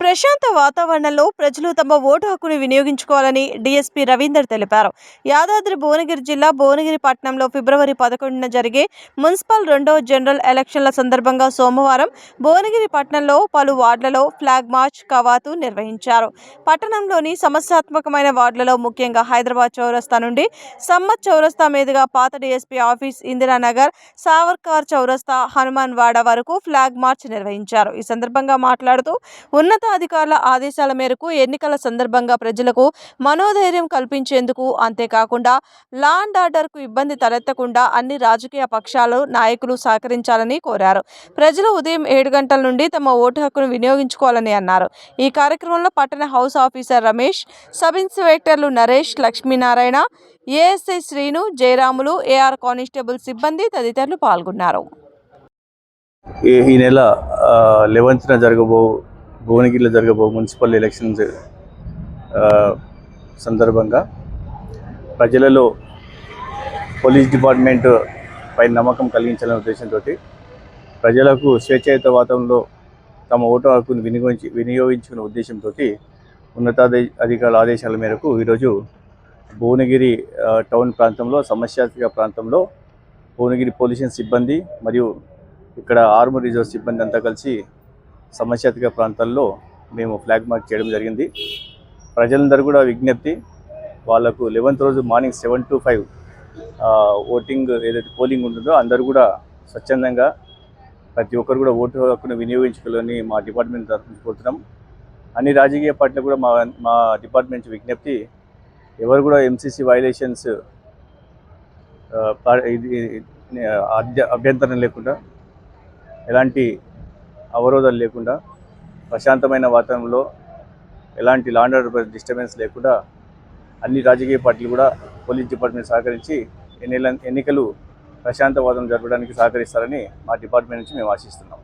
ప్రశాంత వాతావరణంలో ప్రజలు తమ ఓటు హక్కును వినియోగించుకోవాలని డీఎస్పీ రవీందర్ తెలిపారు. యాదాద్రి భువనగిరి జిల్లా భువనగిరి పట్టణంలో ఫిబ్రవరి పదకొండున జరిగే మున్సిపల్ రెండవ జనరల్ ఎలక్షన్ల సందర్భంగా సోమవారం భువనగిరి పట్టణంలో పలు వార్డులలో ఫ్లాగ్ మార్చ్ కవాతు నిర్వహించారు. పట్టణంలోని సమస్యాత్మకమైన వార్డులలో ముఖ్యంగా హైదరాబాద్ చౌరస్తా నుండి సమ్మత్ చౌరస్తా మీదుగా పాత డీఎస్పీ ఆఫీస్ ఇందిరానగర్ సావర్కార్ చౌరస్తా హనుమాన్ వాడ వరకు ఫ్లాగ్ మార్చ్ నిర్వహించారు. ఈ సందర్భంగా మాట్లాడుతూ ఉన్నత ఉన్నతాధికారుల ఆదేశాల మేరకు ఎన్నికల సందర్భంగా ప్రజలకు మనోధైర్యం కల్పించేందుకు అంతేకాకుండా లాండ్ ఆర్డర్కు ఇబ్బంది తలెత్తకుండా అన్ని రాజకీయ పక్షాలు నాయకులు సహకరించాలని కోరారు. ప్రజలు ఉదయం ఏడు గంటల నుండి తమ ఓటు హక్కును వినియోగించుకోవాలని అన్నారు. ఈ కార్యక్రమంలో పట్టణ house officer Ramesh sub ఇన్స్పెక్టర్లు Naresh Lakshminarayana ASI Srinu Jayaramulu AR constable సిబ్బంది తదితరులు పాల్గొన్నారు. ఈ నెల లెవెన్త్న జరగబో భువనగిరిలో జరగబో మున్సిపల్ ఎలక్షన్స్ సందర్భంగా ప్రజలలో పోలీస్ డిపార్ట్మెంట్ పై నమ్మకం కలిగించాలనే ఉద్దేశంతో ప్రజలకు స్వేచ్ఛాయుత వాతావరణంలో తమ ఓటు హక్కును వినియోగించి వినియోగించుకునే ఉద్దేశంతో ఉన్నతాధి అధికారుల ఆదేశాల మేరకు ఈరోజు భువనగిరి టౌన్ ప్రాంతంలో సమస్యాత్మక ప్రాంతంలో భువనగిరి పోలీసు సిబ్బంది మరియు ఇక్కడ ఆర్మర్ రిజర్వ్ సిబ్బంది అంతా కలిసి సమస్యాతిక ప్రాంతాల్లో మేము ఫ్లాగ్ మార్క్ చేయడం జరిగింది. ప్రజలందరూ కూడా విజ్ఞప్తి వాళ్ళకు లెవెన్త్ రోజు morning seven to five voting ఏదైతే పోలింగ్ ఉంటుందో అందరూ కూడా స్వచ్ఛందంగా ప్రతి ఒక్కరు కూడా ఓటు హక్కును వినియోగించుకోవాలని మా డిపార్ట్మెంట్ తరఫున కోరుతున్నాం. అన్ని రాజకీయ పార్టీలు కూడా మా మా డిపార్ట్మెంట్ విజ్ఞప్తి ఎవరు కూడా ఎంసీసీ వైలేషన్స్ ఇది అభ్య- అభ్యంతరం లేకుండా ఎలాంటి అవరోధాలు లేకుండా ప్రశాంతమైన వాతావరణంలో ఎలాంటి లాండ్ ఆర్డర్ డిస్టర్బెన్స్ లేకుండా అన్ని రాజకీయ పార్టీలు కూడా పోలీస్ డిపార్ట్మెంట్ సహకరించి ఎన్నికల ఎన్నికలు ప్రశాంత వాతావరణం జరపడానికి సహకరిస్తారని మా డిపార్ట్మెంట్ నుంచి మేము ఆశిస్తున్నాం.